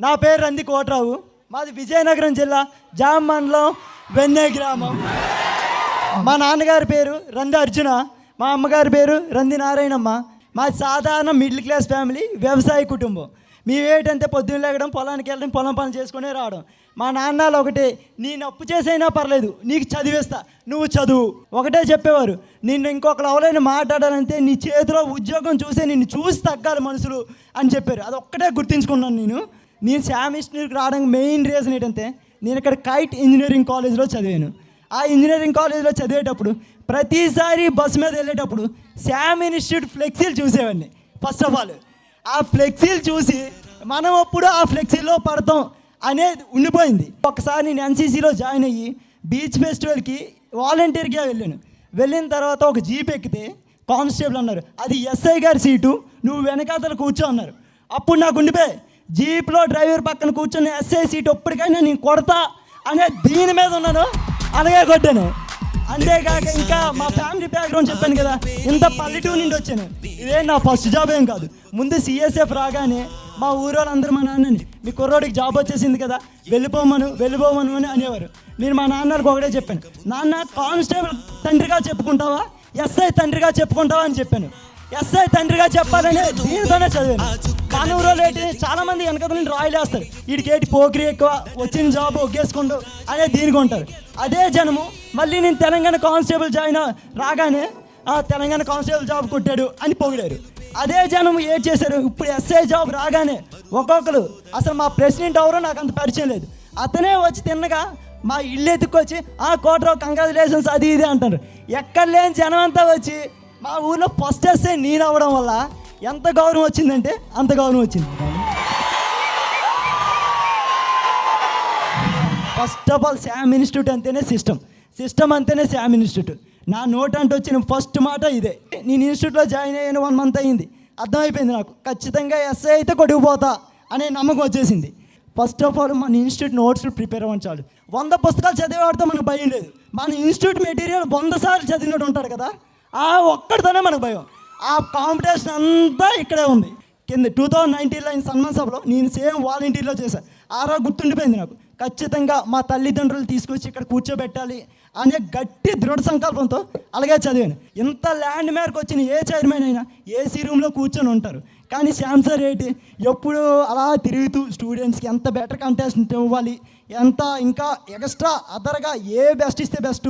నా పేరు రంది కోటరావు. మాది విజయనగరం జిల్లా జామ్ మండలం వెన్నె గ్రామం. మా నాన్నగారి పేరు రంది అర్జున మా అమ్మగారి పేరు రంది నారాయణమ్మ. మాది సాధారణ మిడిల్ క్లాస్ ఫ్యామిలీ వ్యవసాయ కుటుంబం. మేమేంటంటే పొద్దున్న లేగడం పొలానికి వెళ్ళడం పొలం పని చేసుకునే రావడం. మా నాన్నలు ఒకటే నేను అప్పు చేసైనా పర్లేదు నీకు చదివేస్తా నువ్వు చదువు. ఒకటే చెప్పేవారు నిన్ను ఇంకొకరు ఎవరైనా మాట్లాడాలంటే నీ చేతిలో ఉద్యోగం చూసే నిన్ను చూసి తగ్గాలి మనుషులు అని చెప్పారు. అది ఒక్కటే గుర్తుంచుకున్నాను నేను. నేను శామిస్టర్కి రావడానికి మెయిన్ రీజన్ ఏంటంటే నేను ఇక్కడ కైట్ ఇంజనీరింగ్ కాలేజ్లో చదివాను. ఆ ఇంజనీరింగ్ కాలేజ్లో చదివేటప్పుడు ప్రతిసారి బస్సు మీద వెళ్ళేటప్పుడు శామ్ ఇన్స్టిట్యూట్ ఫ్లెక్సీలు చూసేవాడిని ఫస్ట్ ఆఫ్ ఆల్ ఆ ఫ్లెక్సీలు చూసి మనం అప్పుడు ఆ ఫ్లెక్సీలో పడతాం అనేది ఉండిపోయింది. ఒకసారి నేను ఎన్సీసీలో జాయిన్ అయ్యి బీచ్ ఫెస్టివల్కి వాలంటీర్గా వెళ్ళాను. వెళ్ళిన తర్వాత ఒక జీప్ ఎక్కితే కానిస్టేబుల్ అన్నారు అది ఎస్ఐ గారి సీటు నువ్వు వెనకాతలు కూర్చో అన్నారు. అప్పుడు నాకు ఉండిపోయి జీప్లో డ్రైవర్ పక్కన కూర్చొని ఎస్ఐ సీట్ ఎప్పటికైనా నేను కొడతా అనే దీని మీద ఉన్నాను. అలాగే కొట్టాను. అంతేకాక ఇంకా మా ఫ్యామిలీ బ్యాక్గ్రౌండ్ చెప్పాను కదా ఇంత పల్లెటూరు నుండి వచ్చాను. ఇదే నా ఫస్ట్ జాబ్ ఏం కాదు. ముందు సిఎస్ఎఫ్ రాగానే మా ఊరోళ్ళందరూ మా నాన్నని మీ కుర్రోడికి జాబ్ వచ్చేసింది కదా వెళ్ళిపోమను వెళ్ళిపోమను అని అనేవారు. నేను మా నాన్నకు ఒకటే చెప్పాను. నాన్న కానిస్టేబుల్ తండ్రిగా చెప్పుకుంటావా? ఎస్ఐ తండ్రిగా చెప్పుకుంటావా? అని చెప్పాను. ఎస్ఐ తండ్రిగా చెప్పాలని దీనితోనే చదివాను. మన ఊరోళ్ళు ఏంటి చాలా మంది వెనక నుండి రాయలు వేస్తారు వీడికేటి పోకిరి ఎక్కువ వచ్చిన జాబ్ ఒగ్గేసుకుంటూ అనే దీనికి ఉంటారు అదే జనము మళ్ళీ నేను తెలంగాణ కానిస్టేబుల్ జాయిన్ రాగానే తెలంగాణ కానిస్టేబుల్ జాబ్ కొట్టాడు అని పొగిడారు. అదే జనం ఏం చేశారు? ఇప్పుడు ఎస్ఐ జాబ్ రాగానే ఒక్కొక్కరు అసలు మా ప్రెసిడెంట్ ఎవరో నాకు అంత పరిచయం లేదు. అతనే వచ్చి తిన్నగా మా ఇల్లు ఎత్తుకొచ్చి ఆ కోటరావు కంగ్రాచులేషన్స్ అది ఇది అంటారు. ఎక్కడ లేని జనం అంతా వచ్చి మా ఊర్లో ఫస్ట్ ఎస్ఐ నేను అవ్వడం వల్ల ఎంత గౌరవం వచ్చిందంటే అంత గౌరవం వచ్చింది. First of all Sam institute అంటేనే సిస్టమ్ సిస్టమ్ అంటేనే శామ్ ఇన్స్టిట్యూట్ నా నోట్ అంటే వచ్చిన ఫస్ట్ మాట ఇదే. నేను ఇన్స్టిట్యూట్లో జాయిన్ అయ్యాను వన్ మంత్ అయింది అర్థమైపోయింది నాకు. ఖచ్చితంగా ఎస్ఐ అయితే కొట్టుకుపోతా అనే నమ్మకం వచ్చేసింది. ఫస్ట్ ఆఫ్ ఆల్ మన ఇన్స్టిట్యూట్ నోట్స్ ప్రిపేర్ అవ్వని చాలు. వంద పుస్తకాలు చదివేవాడితో మనకు భయం లేదు. మన ఇన్స్టిట్యూట్ మెటీరియల్ వంద సార్లు చదివినట్టు ఉంటాడు కదా. ఆ ఒక్కడితోనే మనకు భయం. ఆ కాంపిటీషన్ అంతా ఇక్కడే ఉంది. కింద టూ థౌజండ్ నైన్టీన్లో ఆయన సన్మాన్ సభలో నేను సేమ్ వాలంటీర్లో చేశాను ఆ గుర్తుండిపోయింది నాకు. ఖచ్చితంగా మా తల్లిదండ్రులు తీసుకొచ్చి ఇక్కడ కూర్చోబెట్టాలి అనే గట్టి దృఢ సంకల్పంతో అలాగే చదివాను. ఇంత ల్యాండ్ మేరకు వచ్చిన ఏ చైర్మన్ అయినా ఏసీ రూమ్లో కూర్చొని ఉంటారు. కానీ శాంసర్ ఏంటి? ఎప్పుడు అలా తిరుగుతూ స్టూడెంట్స్కి ఎంత బెటర్ కంటెస్ట్ ఇవ్వాలి ఎంత ఇంకా ఎక్స్ట్రా అదర్గా ఏ బెస్ట్ ఇస్తే బెస్ట్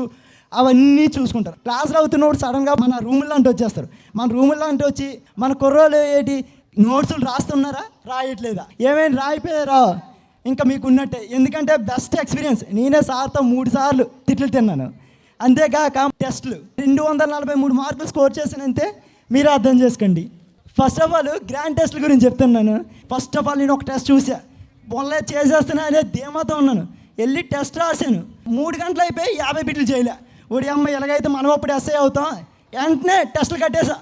అవన్నీ చూసుకుంటారు. క్లాస్లో అవుతున్నప్పుడు సడన్గా మన రూముల్లో అంటే వచ్చేస్తారు. మన రూముల్లో అంటే వచ్చి మన కుర్రోళ్ళు ఏంటి నోట్సులు రాస్తున్నారా? రాయట్లేదా? ఏమైనా రాయిపోయారా? ఇంకా మీకు ఉన్నట్టే ఎందుకంటే బెస్ట్ ఎక్స్పీరియన్స్ నేనే సార్తో మూడు సార్లు తిట్లు తిన్నాను. అంతేకాక టెస్ట్లు. రెండు వందల నలభై మూడు మార్కులు స్కోర్ చేసినంతే మీరు అర్థం చేసుకోండి. ఫస్ట్ ఆఫ్ ఆల్ గ్రాండ్ టెస్ట్ల గురించి చెప్తున్నాను. ఫస్ట్ ఆఫ్ ఆల్ నేను ఒక టెస్ట్ చూసా. మొన్న చేసేస్తున్నా అనే ధీమాతో ఉన్నాను. వెళ్ళి టెస్ట్ రాశాను. మూడు గంటలు అయిపోయి యాభై బిట్లు చేయలే. ఒడి అమ్మ ఎలాగైతే మనం అప్పుడు ఎస్ఐ అవుతాం వెంటనే టెస్టులు కట్టేసా.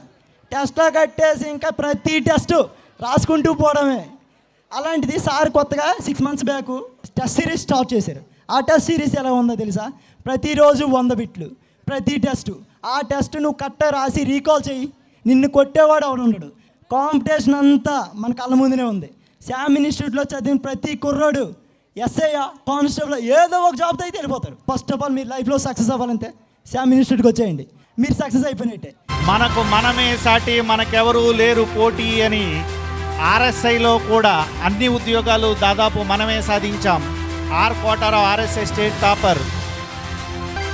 టెస్ట్లో కట్టేసి ఇంకా ప్రతి టెస్ట్ రాసుకుంటూ పోవడమే. అలాంటిది సార్ కొత్తగా six months back test series start చేశారు. ఆ టెస్ట్ సిరీస్ ఎలా ఉందో తెలుసా? ప్రతిరోజు వంద బిట్లు ప్రతి టెస్ట్ ఆ టెస్ట్ నువ్వు కట్ట రాసి రీకాల్ చేయి. నిన్ను కొట్టేవాడు ఎవడు ఉండడు. కాంపిటీషన్ అంతా మన కళ్ళ ముందునే ఉంది. శామ్ ఇన్స్టిట్యూట్లో చదివిన ప్రతి కుర్రోడు ఎస్ఐ కానిస్టేబుల్ ఏదో ఒక జాబ్తో అయితే వెళ్ళిపోతారు. ఫస్ట్ ఆఫ్ ఆల్ మీరు లైఫ్లో సక్సెస్ అవ్వాలంటే శామ్ ఇన్స్టిట్యూట్కి వచ్చేయండి. మీరు సక్సెస్ అయిపోయినట్టే. మనకు మనమే సాటి మనకెవరూ లేరు పోటీ అని ఆర్ఎస్ఐలో కూడా అన్ని ఉద్యోగాలు దాదాపు మనమే సాధించాం. R Kotarao RSI state topper.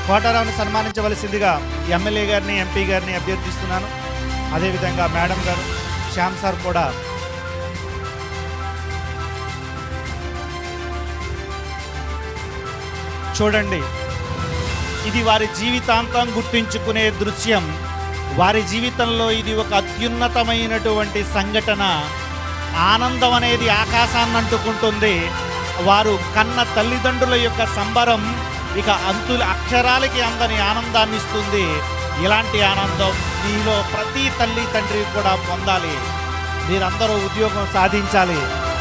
కోటారావుని సన్మానించవలసిందిగా ఎమ్మెల్యే గారిని ఎంపీ గారిని అభ్యర్థిస్తున్నాను. అదేవిధంగా మేడం గారు శ్యామ్ సార్ కూడా చూడండి. ఇది వారి జీవితాంతం గుర్తించుకునే దృశ్యం. వారి జీవితంలో ఇది ఒక అత్యున్నతమైనటువంటి సంఘటన. ఆనందం అనేది ఆకాశాన్ని అంటుకుంటుంది. వారు కన్న తల్లిదండ్రుల యొక్క సంబరం ఇక అంతుల అక్షరాలకి అందని ఆనందాన్ని ఇస్తుంది. ఇలాంటి ఆనందం మీలో ప్రతి తల్లి తండ్రి కూడా పొందాలి. మీరందరూ ఉద్యోగం సాధించాలి.